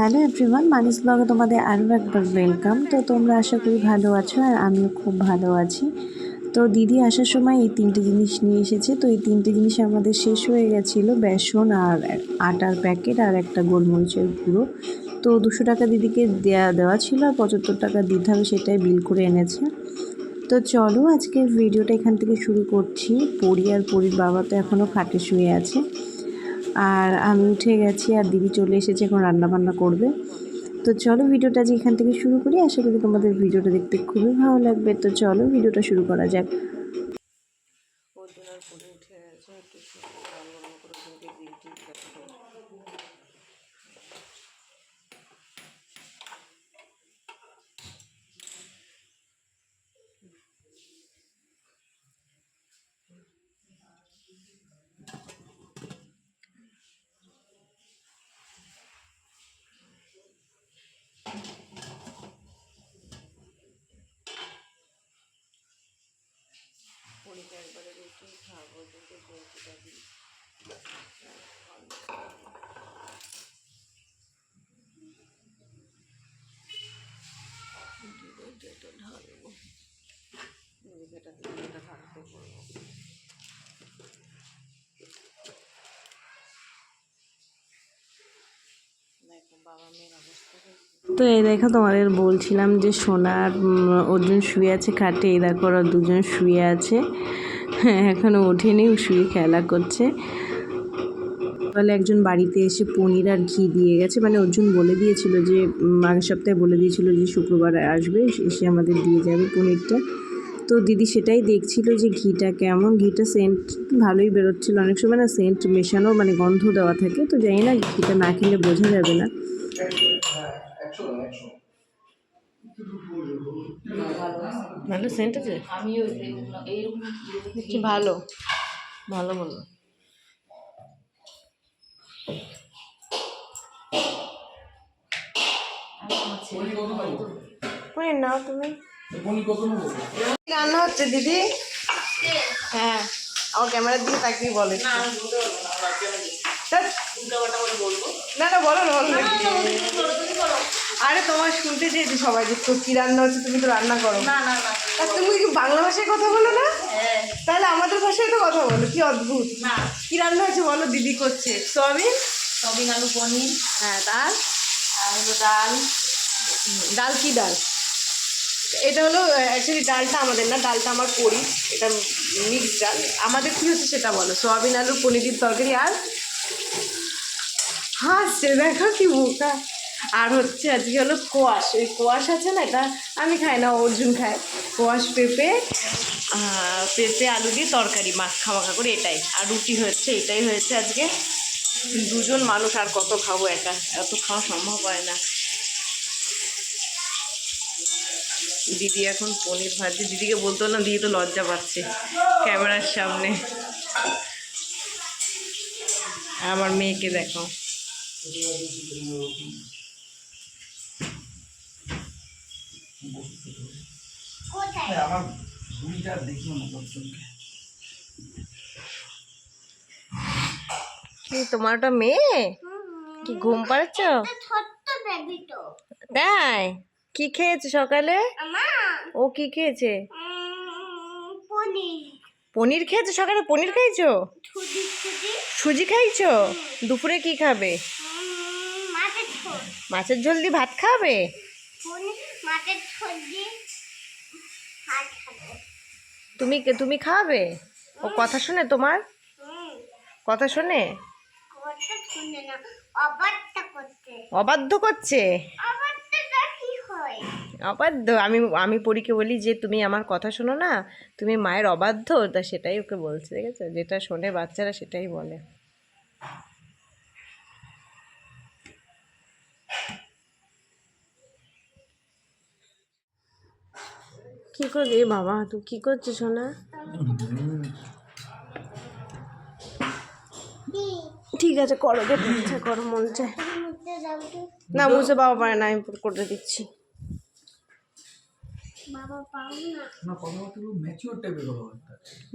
Hello everyone, মানিস ব্লগে তোমাদের আরও একবার ওয়েলকাম তো তোমরা আশা করি ভালো আছো আর আমিও খুব ভালো আছি। তো দিদি আসার সময় এই তিনটে জিনিস নিয়ে এসেছে। তো এই তিনটে জিনিস আমাদের শেষ হয়ে গেছিল, বেসন আর আটার প্যাকেট আর একটা গোলমরিচের গুঁড়ো। তো দুশো টাকা দিদিকে দেওয়া দেওয়া ছিল আর পঁচাত্তর টাকা দিতে হবে সেটাই বিল করে এনেছে। তো চলো আজকের ভিডিওটা এখান থেকে শুরু করছি। পরি আর পরির বাবা তো এখনও খাটে শুয়ে আছে। আর আমি উঠে গেছি আর দিদি চলে এসেছে, এখন রান্না বান্না করবে। তো চলো ভিডিওটা আজ এখান থেকে শুরু করি। আশা করি তোমাদের ভিডিওটা দেখতে খুবই ভালো লাগবে। তো চলো ভিডিওটা শুরু করা যাক ওজন আর পরে উঠে গেছে একটু রান বান্না করে ওদেরকে গ্রিন টি খাচ্ছিল পরীকে দিই। তো এই দেখো তোমাদের বলছিলাম যে সোনার অর্জুন শুয়ে আছে, খাটে এই দেখো ওরা দুজন শুয়ে আছে এখনও ওঠেনি শুয়ে খেলা করছে। তাহলে একজন বাড়িতে এসে পনির আর ঘি দিয়ে গেছে। মানে অর্জুন বলে দিয়েছিল যে আগের সপ্তাহে বলে দিয়েছিল যে শুক্রবার আসবে, এসে আমাদের দিয়ে যাবে পনিরটা। তো দিদি সেটাই দেখছিল যে ঘিটা কেমন, ঘিটা সেন্ট ভালোই বেরোচ্ছিল। অনেক সময় না সেন্ট মেশানো মানে গন্ধ দেওয়া থাকে। তো জানি না, ঘিটা না খেলে বোঝা যাবে না। ভালো সেন্ট আছে? আমিও ভালো? ভালো বলো। নাও তুমি। রান্না হচ্ছে দিদি? হ্যাঁ। আমার ক্যামেরার দিকে তাকিয়ে বলে। না না বলো না বলো না। আরে তোমার শুনতে চেয়েছি সবাই যে তো কি রান্না হচ্ছে তুমি তো রান্না করো। না না না আর তুমি কি বাংলা ভাষায় কথা বলো না? হ্যাঁ। তাহলে আমাদের ভাষায় তো কথা বলো কি অদ্ভুত। না। কি রান্না হয়েছে বলো দিদি করছে। সোয়াবিন? সবিন আলু পনির। হ্যাঁ তার? আর হলো ডাল। ডাল কি ডাল? এটা হলো অ্যাকচুয়ালি ডালটা আমাদের না ডালটা আমার করি। এটা মিক্স ডাল। আমাদের কী হচ্ছে সেটা বলো? সোয়াবিন আলু পনিরের তরকারি আর হাসছে দেখো কি বোকা। আর হচ্ছে আজকে হলো কোয়াশ। ওই কোয়াশ আছে না, এটা আমি খাই না, অর্জুন খায়। কোয়াশ পেঁপে পেঁপে, আলু দিয়ে তরকারি মাখা মাখা করে এটাই। আর রুটি হচ্ছে এটাই হয়েছে আজকে। দুজন মানুষ, আর কত খাব একা? এত খাওয়া সম্ভব হয় না। দিদি এখন পনির ভাজছে। দিদিকে বলতো না দিদি তো লজ্জা পাচ্ছে ক্যামেরার সামনে। আমার মেয়েকে দেখো আমার ভূমিটা দেখিও না লোকজনকে কি তোমার ওটা মেয়ে? কি ঘুম পাড়াচ্ছ? ছোট্ট বেবি তো। তাই? কি খেয়েছে সকালে? ও কি খেয়েছে? পনির। পনির খেয়েছে সকালে? পনির খাইছো? সুজি খাইছো? দুপুরে কি খাবে? মাছের ঝোল। মাছের ঝোল দিয়ে ভাত খাবে? তুমি তুমি খাবে? ও কথা শুনে তোমার? কথা শুনে? অবাধ্যা করছে। অবাধ্য আমি আমি পরীকে বলি যে তুমি আমার কথা শোনো না তুমি মায়ের অবাধ্য? তা সেটাই ওকে বলছে ঠিক আছে যেটা শোনে বাচ্চারা সেটাই বলে। কি করবি বাবা? তুই কি করছিস সোনা? ঠিক আছে করো যেটা ইচ্ছা করো মন চায়। না বুঝতে বাবা পারে না আমি করে দিচ্ছি।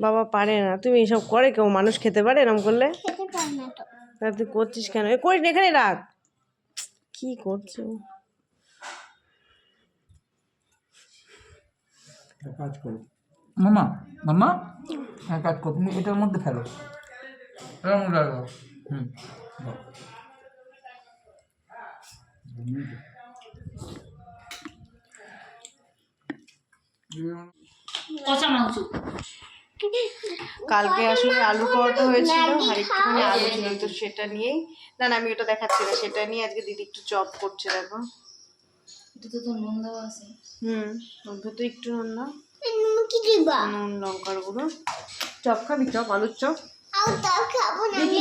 বাবা পারে না তুমি এসব করে কেউ মানুষ খেতে পারে এরম করলে? খেতে পারে না তো। তা তুই করছিস কেন? এ করিস না, এখানে রাখ। কি করছ কাজ করো। মামা মামা? এক কাজ করো তুমি এটার মধ্যে ফেলো। এটার মধ্যে রাখো হুম। কষা মাংস। কালকে আসলে আলু পরোটা হয়েছিল আর একটুখানি আলু ছিল তো সেটা নিয়েই। না না আমি ওটা দেখাচ্ছি না সেটা নিয়ে আজকে দিদি একটু চপ করছে দেখো। এটা তো নুন দেওয়া আছে। হুম ওর ভেতরে একটু নুন না কি দিবা? নুন লঙ্কার গুঁড়ো। চপ খাবি চপ আলুর চপ? আর তা খাব না আমি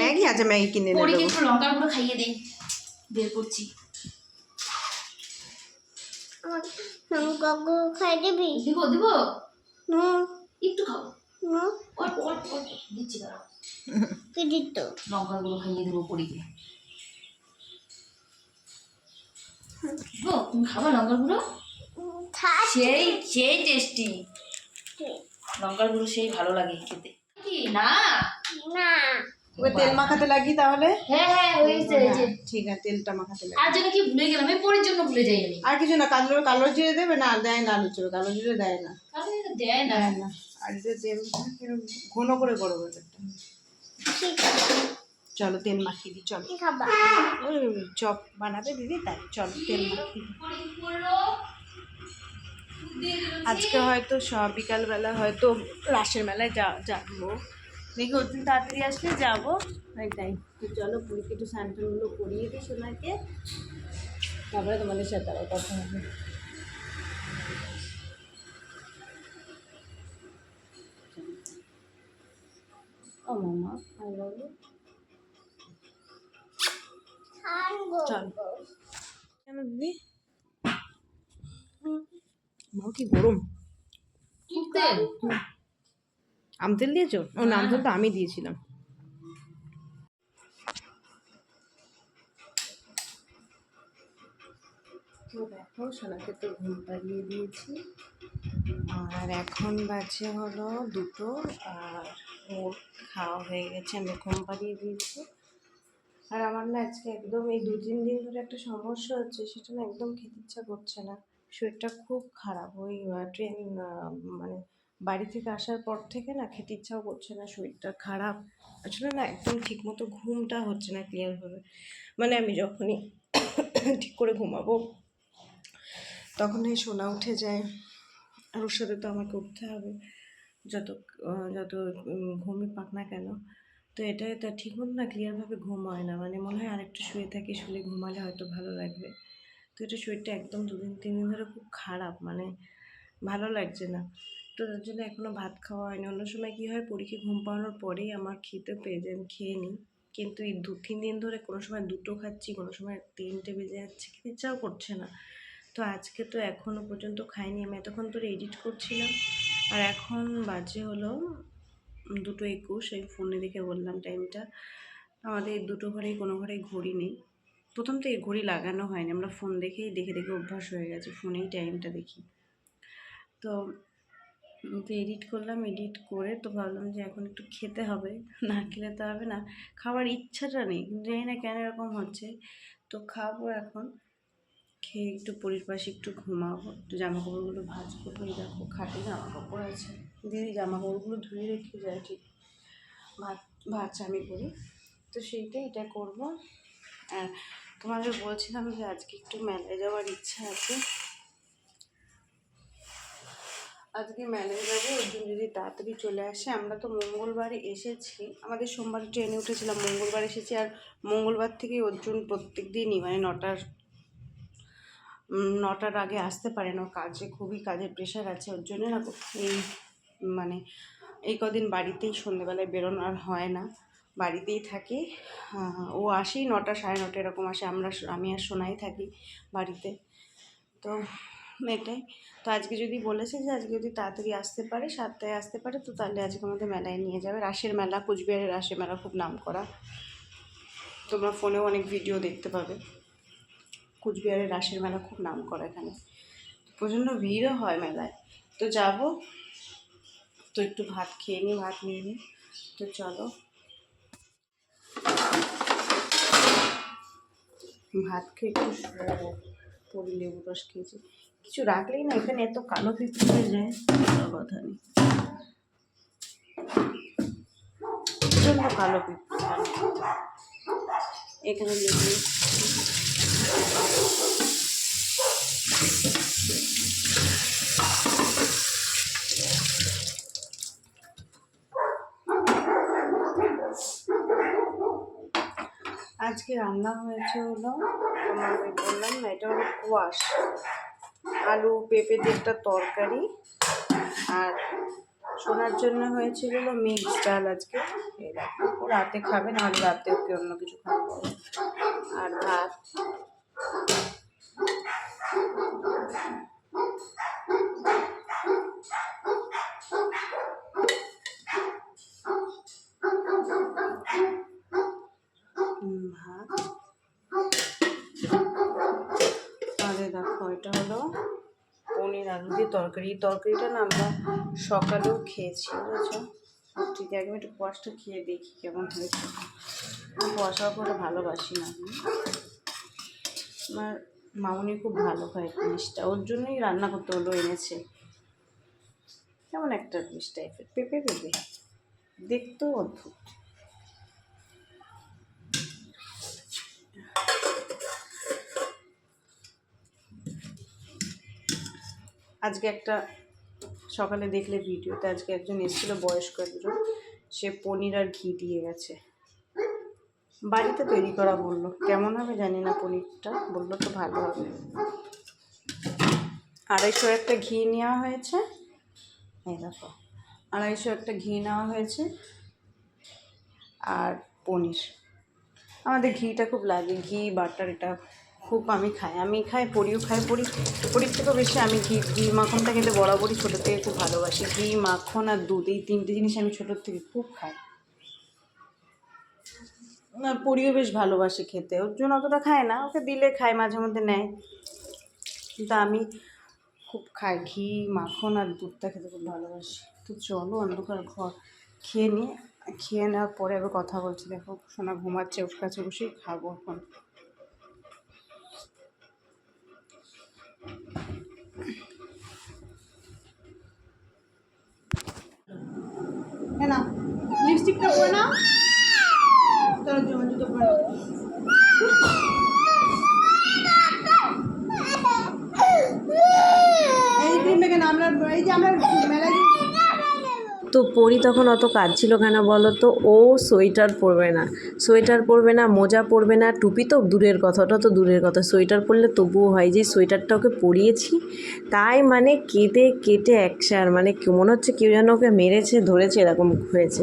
ম্যাগি আছে ম্যাগি কিনে এনে একটু লঙ্কার গুঁড়ো খাইয়ে দেই। বের করছি। আমার লঙ্কাগুলো খাই দিবি? দিব দিব? একটু খাও হুম অল্প অল্প অল্প। দিচ্ছি দাঁড়াও। দিত। লঙ্কার গুঁড়ো খাইয়ে দেবো পরে গো তুমি খাবা লঙ্কার গুঁড়ো? সেই সেই টেস্টি লঙ্কার গুঁড়ো সেই ভালো লাগে খেতে। কি? না। না। ওই তেল মাখাতে লাগি তাহলে? হ্যাঁ হ্যাঁ হয়েছে হয়েছে। ঠিক আছে তেলটা মাখাতে লাগি। আর যেন কি ভুলে গেলাম আমি পরের জন্য ভুলে যাই আমি। আর কিছু না কালো কালো জিরে দেবে না দেয় না আলু চপ কালো জিরে দেয় না। দেয় না। না। আর যে তেল ঘন করে করো ব্যাপারটা ঠিক আছে। চলো তেল মাখিয়ে দিই চলো। চপ বানাবে দিদি তাই চলো তেল মাখিয়ে দিই। আজকে হয়তো সব বিকালবেলা হয়তো রাসের মেলায় যা যাব। দেখি দিন তাড়াতাড়ি আসলে যাব। তাই তাই। তো চলো পুরীকে একটু স্যান্টানগুলো করিয়ে দিই সোনাকে। তারপরে তোমাদের সাথে আবার কথা হবে। ও মামা আই লাভ ইউ চল। কেন দিদি? মা কি গরম। আম তেল দিয়েছ? ও নাম তেল তো আমি দিয়েছিলাম। তো দেখো সোনাকে তো ঘুম পাড়িয়ে দিয়েছি। আর এখন বাজে হলো দুটো আর ওর খাওয়া হয়ে গেছে আমি ঘুম পাড়িয়ে দিয়েছি। আর আমার না আজকে একদম এই দু তিন দিন ধরে একটা সমস্যা হচ্ছে, সেটা না একদম খেতে ইচ্ছা করছে না। শরীরটা খুব খারাপ, ওই ট্রেন মানে বাড়ি থেকে আসার পর থেকে না খেতে ইচ্ছাও করছে না, শরীরটা খারাপ। আসলে না একদম ঠিক মতো ঘুমটা হচ্ছে না ক্লিয়ারভাবে মানে আমি যখনই ঠিক করে ঘুমাবো, তখন এই সোনা উঠে যায় আর ওর সাথে তো আমাকে উঠতে হবে। যত যত ঘুমই পাক না কেন তো এটাই তো ঠিক মতো না ক্লিয়ারভাবে ঘুম হয় না। মানে মনে হয় আরেকটু শুয়ে থাকি, শুলে ঘুমালে হয়তো ভালো লাগবে। তো এটা শরীরটা একদম দুদিন, তিন দিন ধরে খুব খারাপ মানে ভালো লাগছে না। তো তার জন্য এখনও ভাত খাওয়া হয়নি। অন্য সময় কী হয় পরীকে ঘুম পাড়ানোর পরেই আমার খেতে পেয়ে যায়, আমি খেয়ে নিই। কিন্তু এই দু, তিন দিন ধরে কোনো সময় দুটো খাচ্ছি, কোনো সময় তিনটে বেজে যাচ্ছে খেতে ইচ্ছাও করছে না। তো আজকে তো এখনও পর্যন্ত খাইনি, আমি এতক্ষণ ধরে এডিট করছিলাম। আর এখন বাজে হলো দুটো একুশ এই ফোনে দেখে বললাম টাইমটা আমাদের দুটো ঘরেই কোনো ঘরেই ঘড়ি নেই। প্রথম থেকে ঘড়ি লাগানো হয়নি, আমরা ফোন দেখেই, দেখে দেখে অভ্যাস হয়ে গেছে, ফোনেই টাইমটা দেখি। তো তো এডিট করলাম এডিট করে তো ভাবলাম যে এখন একটু খেতে হবে, না খেলে তো হবে না। খাবার ইচ্ছাটা নেই, কিন্তু জানি না কেন এরকম হচ্ছে। তো খাব এখন, খেয়ে একটু পরির পাশে একটু ঘুমাবো, একটু জামা কাপড়গুলো ভাজ করব এই দেখো, খাটে জামা কাপড় আছে। দিদি জামা কাপড়গুলো ধুয়ে রেখে যায়, ঠিক। ভাত ভাত আমি করি। তো সেইটাই এটা করব। আর তোমাদের বলছিলাম যে আজকে একটু মেলায় যাওয়ার ইচ্ছা আছে। আজকে মেলায় যাব অর্জুন যদি তাড়াতাড়ি চলে আসে, আমরা তো মঙ্গলবারে এসেছি। আমাদের সোমবার ট্রেনে উঠেছিলাম, মঙ্গলবার এসেছি আর মঙ্গলবার থেকে অর্জুন প্রত্যেক দিনই মানে নটার নটার আগে আসতে পারে না। কাজে, খুবই কাজের প্রেশার আছে, ওর জন্য না এই মানে এই কদিন বাড়িতেই সন্ধেবেলায় বেরোনো আর হয় না। বাড়িতেই থাকি। ও আসেই নটা, সাড়ে নটা এরকম আসে। আমরা আমি আর সোনাই থাকি বাড়িতে। তো এটাই তো আজকে যদি বলেছে যে আজকে যদি তাড়াতাড়ি আসতে পারে, সাতটায় আসতে পারে, তো তাহলে আজকে আমাদের মেলায় নিয়ে যাবে। রাসের মেলা, কুচবিহারের রাসের মেলা খুব নাম করা। তোমরা ফোনেও অনেক ভিডিও দেখতে পাবে। কুচবিহারের রাসের মেলা খুব নাম করা এখানে। প্রচণ্ড ভিড়ও হয় মেলায়। তো যাব। তো একটু ভাত খেয়ে নিই ভাত নিয়ে নিই তো চলো। ভাত খেয়ে একটু শোবো পরি লেবু রস খেয়েছি। কিছু রাখলেই না, এখানে এত কালো পিঁপড়ে হয়ে যায়। কথা নেই। প্রচণ্ড কালো পিঁপড়ে এখানে লেবু। আজকে রান্না হয়েছে হলো তোমাকে বললাম না, এটা হলো কোয়াশ আলু, পেঁপে দিয়ে একটা তরকারি আর শোনার জন্য হয়েছিল হলো মিক্স ডাল আজকে। দেখো, ও রাতে খাবে না হলে রাতে ওকে অন্য কিছু খাব আর ভাত উম, ভাত আরে দেখো এটা হলো পনির আলু দিয়ে তরকারি। এই তরকারিটা না আমরা সকালেও খেয়েছি, বুঝেছ? ঠিক আছে, আমি একটু কোয়াশটা খেয়ে দেখি কেমন হয়েছে আমি কুয়াশা করে ভালোবাসি না। আমি। আমার মামনি খুব ভালো খায় জিনিসটা, ওর জন্যই রান্না করতে হলো, এনেছে। কেমন একটা জিনিস টাইপের পেঁপে পেঁপে। দেখতেও অদ্ভুত। আজকে একটা সকালে দেখলে ভিডিওতে আজকে একজন এসেছিল বয়স্ক একজন। সে পনির আর ঘি দিয়ে গেছে। বাড়িতে তৈরি করা বলল। কেমন হবে জানি না পনিরটা। বলল তো ভালো হবে। আড়াইশো একটা ঘি নেওয়া হয়েছে। এই দেখো, আড়াইশো একটা ঘি নেওয়া হয়েছে আর পনির। আমাদের ঘিটা খুব লাগে। ঘি, বাটার, এটা খুব আমি খাই। আমি খাই, পরিও খাই, পরি পরির থেকেও বেশি আমি ঘি ঘি মাখনটা খেতে বরাবরই ছোটো থেকে খুব ভালোবাসি। ঘি, মাখন আর দুধ, এই তিনটে জিনিস আমি ছোটোর থেকে খুব খাই। আর পরিও বেশ ভালোবাসে খেতে। ওর জন্য অতটা খায় না, ওকে দিলে খায়, মাঝে মধ্যে নেয়। কিন্তু আমি খুব খাই। ঘি, মাখন আর দুধটা খেতে খুব ভালোবাসি। তো চলো, অন্ধকার ঘর খেয়ে নিয়ে খেয়ে নেওয়ার পরে আবার কথা বলছি। দেখো, সোনা ঘুমাচ্ছে, ওর কাছে বসেই খাব এখন। হ্যাঁ না লিপস্টিকটা পরে না তোর জন্য জুতো পরে নাও। এই ক্রিমটাকে না আমরা এই যে আমরা মেলায় তো পরি তখন অত কাঁদছিল ছিল কেন বলো তো? ও সোয়েটার পরবে না। সোয়েটার পরবে না, মোজা পরবে না, টুপি তো দূরের কথা, ওটা তো দূরের কথা। সোয়েটার পরলে তবুও হয় যে সোয়েটারটা ওকে পরিয়েছি। তাই মানে কেটে কেটে একসার মানে মনে হচ্ছে কেউ যেন ওকে মেরেছে, ধরেছে, এরকম হয়েছে।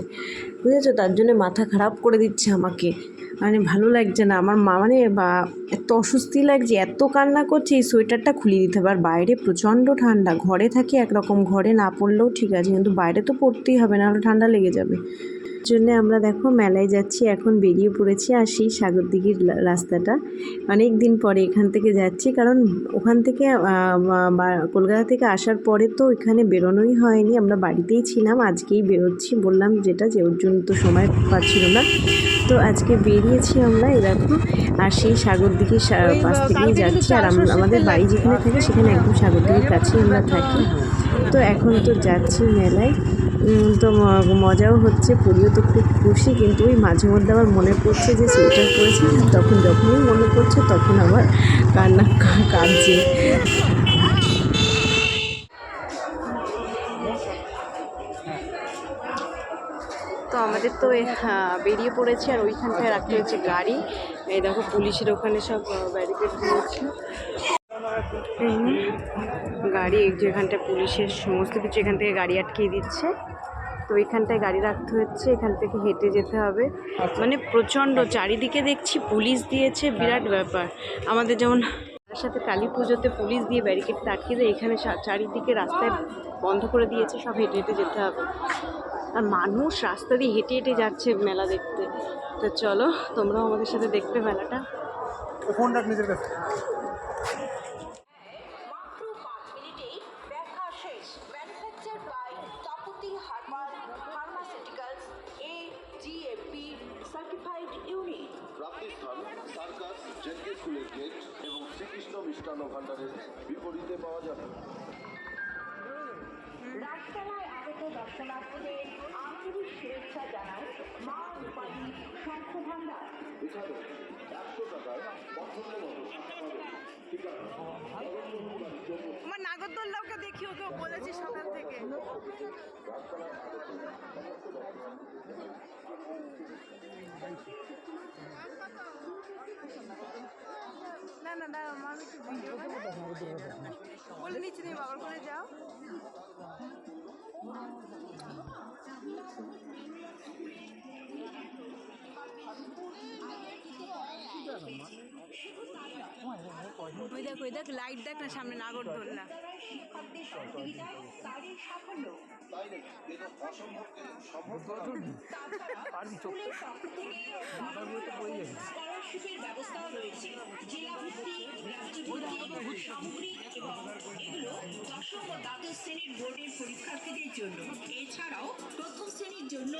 বুঝেছ? তার জন্য মাথা খারাপ করে দিচ্ছে আমাকে। মানে ভালো লাগছে না। আমার মা মানে বা, এত অস্বস্তি লাগছে, এত কান্না করছে, এই সোয়েটারটা খুলিয়ে দিতে হবে। আর বাইরে প্রচণ্ড ঠান্ডা। ঘরে থাকি একরকম, ঘরে না পড়লেও ঠিক আছে। কিন্তু বাইরে তো পড়তেই হবে না হলে ঠান্ডা লেগে যাবে। জন্যে আমরা দেখো মেলায় যাচ্ছি এখন বেরিয়ে পড়েছি আর সেই সাগর দিঘির রাস্তাটা। অনেক দিন পরে এখান থেকে যাচ্ছি কারণ ওখান থেকে কলকাতা থেকে আসার পরে তো এখানে বেরোনোই হয়নি। আমরা বাড়িতেই ছিলাম আজকেই বেরোচ্ছি। বললাম যেটা যে ওর জন্য তো সময় পাচ্ছিল না। তো আজকে বেরিয়েছি আমরা দেখো আর সেই সাগর দিঘির সা- পাশ থেকেই যাচ্ছি। আর আমরা আমাদের বাড়ি যেখানে থাকে সেখানে একদম সাগর কাছেই আমরা থাকি। তো এখন তো যাচ্ছি মেলায়। তো মজাও হচ্ছে, পরিও তো খুব খুশি, কিন্তু ওই মাঝে মধ্যে আবার মনে পড়ছে যে সোয়েটার পরেছে, তখন যখনই মনে পড়ছে তখন আবার কান্না, কাঁদছে। তো আমাদের তো বেরিয়ে পড়েছে, আর ওইখানটায় রাখতে হচ্ছে গাড়ি। এই দেখো পুলিশের ওখানে সব ব্যারিকেড দিয়েছে গাড়ি যেখানটা পুলিশের সমস্ত কিছু এখান থেকে গাড়ি আটকিয়ে দিচ্ছে। তো এখানটায় গাড়ি রাখতে হচ্ছে এখান থেকে হেঁটে যেতে হবে। মানে প্রচণ্ড চারিদিকে দেখছি পুলিশ দিয়েছে বিরাট ব্যাপার। আমাদের যেমন তার সাথে কালী পুজোতে পুলিশ দিয়ে ব্যারিকেড আটকে দেয় এখানে চারিদিকে রাস্তায় বন্ধ করে দিয়েছে সব হেঁটে হেঁটে যেতে হবে। আর মানুষ রাস্তা দিয়ে হেঁটে হেঁটে যাচ্ছে মেলা দেখতে। তো চলো তোমরাও আমাদের সাথে দেখবে মেলাটা। ফোন রাখ নিজের কাছে। মিষ্টান্ন ভাণ্ডারের বিপরীতে পাওয়া যাবে। রাজতলায় আগত দর্শনার্থীদের আন্তরিক শুভেচ্ছা জানায় মা রূপালী শঙ্খ ভান্ডার। এছাড়াও একশো টাকায় পছন্দ মতো ঠিকানা। আমার নাগরদোল্লাকে দেখি ওকে বলেছি সকাল থেকে। না না দাঁড়াও মা, আমি একটু ভিডিও বলে নিচ্ছি তুমি বাবার করে যাও। ওই দেখ ওই দেখ লাইট দেখ না সামনে নাগরদোল্লা শিক্ষকদের সহযোগিতায় স্কলারশিপের ব্যবস্থাও রয়েছে। জেলা ভিত্তিক রাজ্যভিত্তিক সামগ্রিক এবং এগুলো দশম ও দ্বাদশ শ্রেণির বোর্ডের পরীক্ষার্থীদের জন্য। এছাড়াও প্রথম শ্রেণির জন্য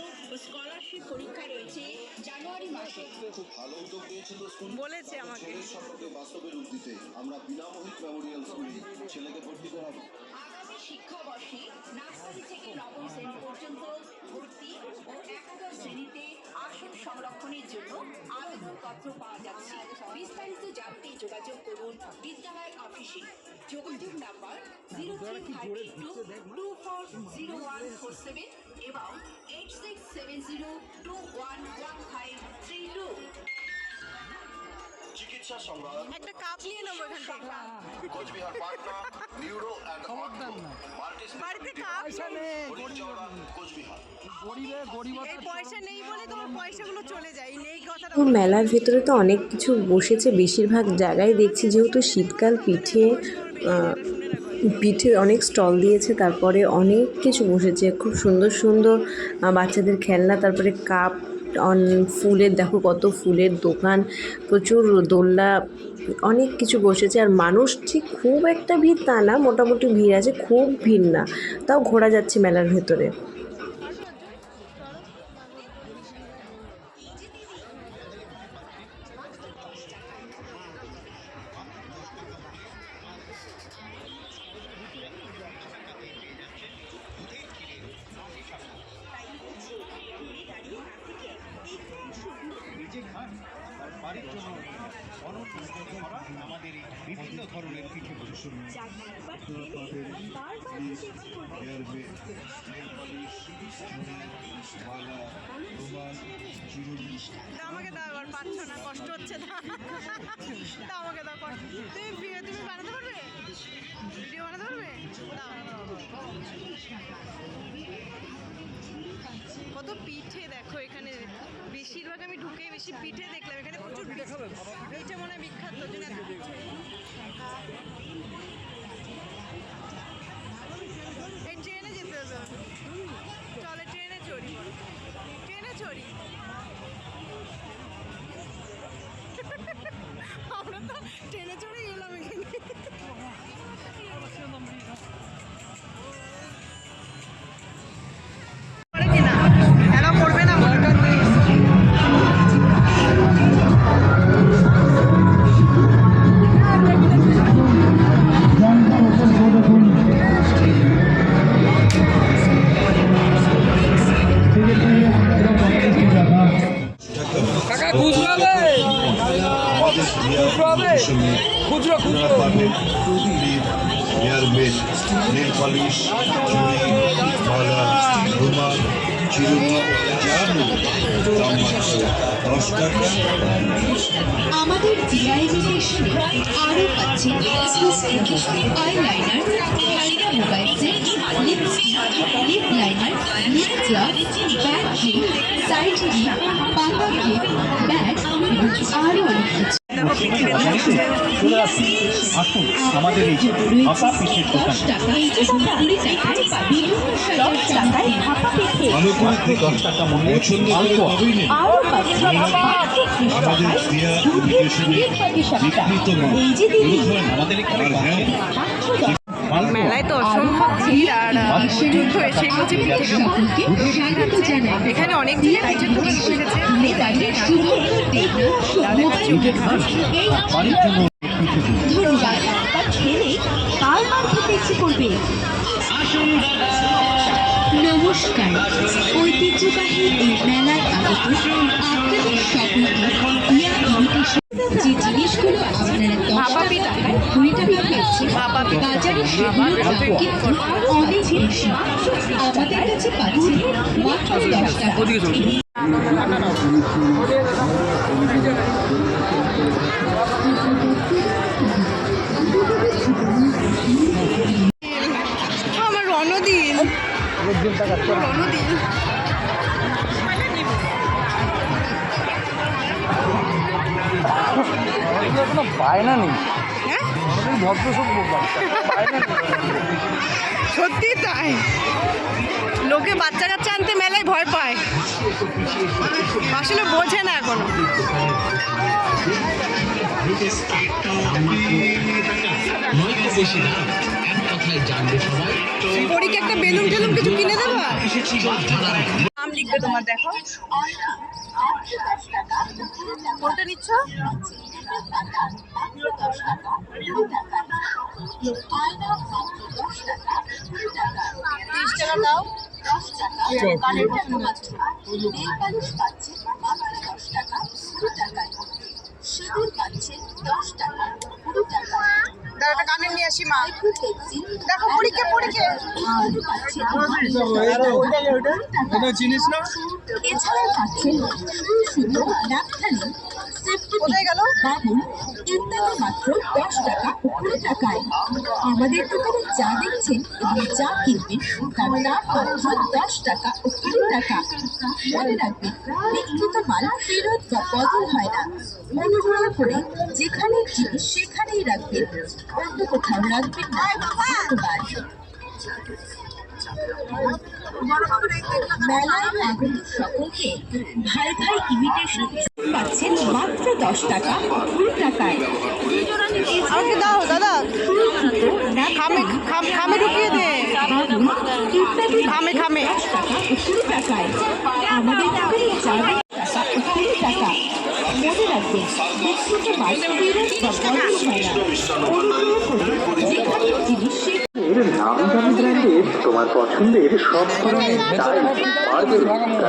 স্কলারশিপ পরীক্ষা রয়েছে জানুয়ারি মাসে। খুব ভালো উদ্যোগ নিয়েছে তো স্কুল বলেছে আমাকে। ছেলের স্বপ্নকে বাস্তবে রূপ দিতে আমরা বিনামোহিত মেমোরিয়াল স্কুলে ছেলেকে ভর্তি করাবো আগামী শিক্ষাবর্ষে নার্সারি থেকে নবম শ্রেণি পর্যন্ত ভর্তি ও একাদশ শ্রেণীতে আসন সংরক্ষণের জন্য আবেদনপত্র পাওয়া যাচ্ছে। বিস্তারিত জানতে যোগাযোগ করুন বিদ্যালয় অফিসে। যোগাযোগ number zero three five two two four zero one four seven এবং eight six seven zero two one one five three two. চিকিৎসা সংগ্রাম একটা কাপ নিয়ে নেব এখান থেকে। কোচবিহার পাটনা নিউরো অ্যান্ড বাড়িতে কাপ কোচবিহার। নেই তো মেলার ভেতরে তো অনেক কিছু বসেছে। বেশিরভাগ জায়গায় দেখছি যেহেতু শীতকাল পিঠে পিঠে অনেক স্টল দিয়েছে। তারপরে অনেক কিছু বসেছে। খুব সুন্দর সুন্দর বাচ্চাদের খেলনা তারপরে কাপ ফুলের, দেখো কত ফুলের দোকান, প্রচুর দোলনা, অনেক কিছু বসেছে। আর মানুষ ঠিক খুব একটা ভিড় তা না, মোটামুটি ভিড় আছে, খুব ভিড় না। তাও ঘোরা যাচ্ছে মেলার ভেতরে। দাও আমাকে দাও এবার পাচ্ছ না? কষ্ট হচ্ছে দাও আমাকে দাও কষ্ট। তুমি ভি- তুমি বানাতে পারবে? ভিডিও বানাতে পারবে? কত পিঠে দেখো এখানে। বেশিরভাগ আমি ঢুকে বেশি পিঠে দেখলাম। এখানে প্রচুর পিঠে মনে হয় বিখ্যাত Yeah. আসুন আমাদের এই ভাপা পিঠের দোকান দশ টাকা মনে আমাদের এখানে মেলায় তো অসম্ভব ভিড় আর যুদ্ধ স্বাগত জানাই এখানে অনেক করবে নমস্কার ঐতিহ্যবাহী এই মেলায় আগত যে জিনিসগুলো আপনারা দশ ভাপা কুড়ি টাকা পেয়েছেন বাজারে সেগুলো কিন্তু অনেক বেশি আমাদের কাছে পাচ্ছেন মাত্র দশ টাকা। আমার রণদিন রণদিন বায়না নেই। হ্যাঁ? সত্যি তাই। লোকে বাচ্চা কাচ্চা আনতে মেলায় ভয় পায়। আসলে বোঝে না এখন। পরীকে একটা বেলুন টেলুন কিছু কিনে দেবা? নাম লিখবে তোমার দেখো। কোনটা নিচ্ছ? তিরিশ টাকা দাও। দাও একটা কানের নিয়ে আসি মা। দেখো পরীকে পরীকে চিনিস না? এছাড়াও পাচ্ছেন শুধু ডাক্তারি কোথায় গেল? ইত্যাদি মাত্র দশ টাকা কুড়ি টাকায়। আমাদের দোকানে যা দেখছেন এবং যা কিনবেন তার দাম মাত্র দশ টাকা ও কুড়ি টাকা। মনে রাখবেন বিক্রিত মাল ফেরত বা বদল হয় না। অনুগ্রহ করে যেখানে জিনিস সেখানেই রাখবেন। অন্য কোথাও রাখবেন না। ধন্যবাদ। মেলায় আগত সকলকে ভাই ভাই ইমিটেশন পাচ্ছেন মাত্র দশ টাকা কুড়ি টাকায়। আমাকে দাও দাদা। খামে খামে ঢুকিয়ে দে। খামে খামে। দশ টাকা কুড়ি টাকায়। আমাদের যাবে টাকা কুড়ি টাকা। মনে রাখবেন তোমার পছন্দের সব ধরনের টাইল মার্বেল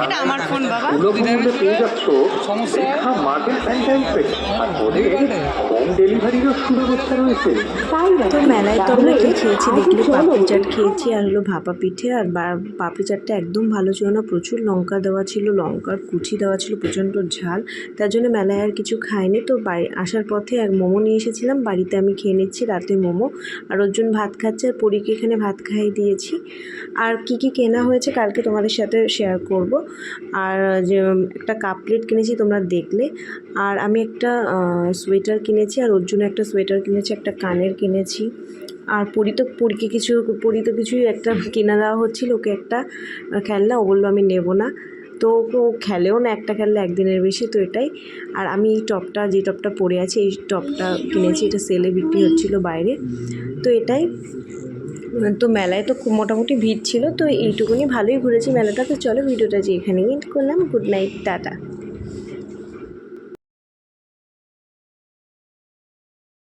এটা আমার ফোন বাবা। সুলভ পেয়ে যাচ্ছ। রেখা মার্বেল স্যানিটাইজার আর ওদের হোম ডেলিভারিরও সুব্যবস্থা রয়েছে। তো মেলায় তো আমরা কি খেয়েছি? দেখলে পাপড়ি চাট খেয়েছি আর হলো ভাপা পিঠে আর বা- পাপড়ি চাটটা একদম ভালো ছিল না। প্রচুর লঙ্কা দেওয়া ছিল লঙ্কার কুচি দেওয়া ছিল প্রচণ্ড ঝাল। তার জন্য মেলায় আর কিছু খাইনি। তো বাড়ি আসার পথে এক মোমো নিয়ে এসেছিলাম। বাড়িতে আমি খেয়ে নিচ্ছি রাতে মোমো। আর অর্জুন ভাত খাচ্ছে আর পরীকে এখানে ভাত খাইয়ে দিয়েছি। আর কি কি কেনা হয়েছে কালকে তোমাদের সাথে শেয়ার করব। আর যে একটা কাপ প্লেট কিনেছি তোমরা দেখলে। আর আমি একটা সোয়েটার কিনেছি আর ওর জন্য একটা সোয়েটার কিনেছি, একটা কানের কিনেছি। আর পরি তো, পরীকে কিছু, পরি তো কিছুই একটা কিনে দেওয়া হচ্ছিল, ওকে একটা খেলনা ওগুলো আমি নেব না। তো ও খেলেও না, একটা খেললে একদিনের বেশি তো এটাই। আর আমি এই টপটা, যে টপটা পরে আছি, এই টপটা কিনেছি, এটা সেলে বিক্রি হচ্ছিল বাইরে। তো এটাই। তো মেলায় তো খুব মোটামুটি ভিড় ছিল, তো এইটুকুনি ভালোই ঘুরেছি মেলাটা। তো চলো ভিডিওটা যে এখানে এন্ড করলাম। Good night tata.